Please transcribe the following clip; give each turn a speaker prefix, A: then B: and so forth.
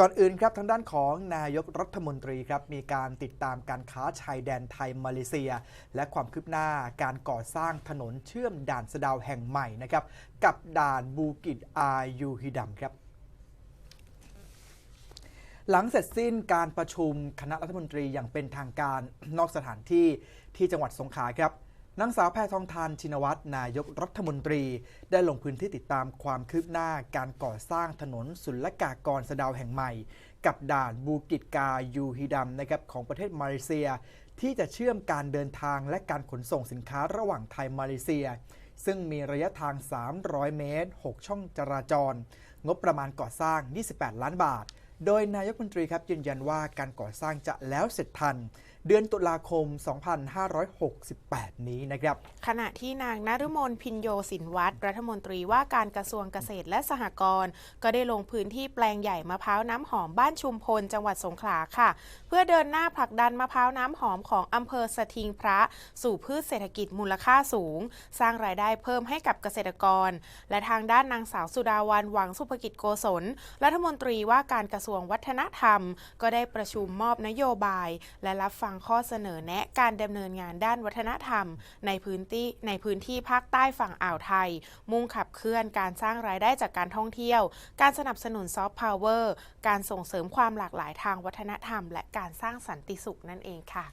A: ก่อนอื่นครับทางด้านของนายกรัฐมนตรีครับมีการติดตามการค้าชายแดนไทยมาเลเซีย และความคืบหน้าการก่อสร้างถนนเชื่อมด่านสะดาวแห่งใหม่นะครับกับด่านบูกิดอายูฮิดัมครับหลังเสร็จสิ้นการประชุมคณะรัฐมนตรีอย่างเป็นทางการนอกสถานที่ที่จังหวัดสงขลาครับ นางสาวแพทองทานชินวัตรนายกรัฐมนตรี ได้ลงพื้นที่ติดตามความคืบหน้าการก่อสร้างถนนศุลกากรสะดาวแห่งใหม่ กับด่านบูกิตกายูฮิดัมนะครับของประเทศมาเลเซีย ที่จะเชื่อมการเดินทางและการขนส่งสินค้าระหว่างไทยมาเลเซีย ซึ่งมีระยะทาง 300 เมตร 6 ช่องจราจร งบประมาณก่อสร้าง 28 ล้านบาท โดยนายกรัฐมนตรีครับยืนยันว่าการก่อสร้างจะแล้วเสร็จทัน เดือนตุลาคม 2568 นี้นะครับ
B: ขณะที่นางนฤมลพินโยสินวัตรรัฐมนตรีว่าการกระทรวงเกษตรและสหกรณ์ก็ได้ลงพื้นที่แปลงใหญ่มะพร้าวน้ำหอมบ้านชุมพล จังหวัดสงขลาค่ะ เพื่อเดินหน้าผลักดันมะพร้าวน้ำหอมของอำเภอสทิงพระ สู่พืชเศรษฐกิจมูลค่าสูง สร้างรายได้เพิ่มให้กับเกษตรกร และทางด้านนางสาวสุดาวันหวังสุภกิจโกศลรัฐมนตรีว่าการกระทรวงวัฒนธรรม ก็ได้ประชุมมอบนโยบาย และรับฟังข้อเสนอแนะการดำเนินงานด้านวัฒนธรรม ในพื้นที่ในพื้นที่ภาคใต้ฝั่งอ่าวไทย มุ่งขับเคลื่อนการสร้างรายได้จากการท่องเที่ยว การสนับสนุนซอฟต์พาวเวอร์การส่งเสริมความหลากหลายทางวัฒนธรรม และการสร้างสันติสุขนั่นเองค่ะ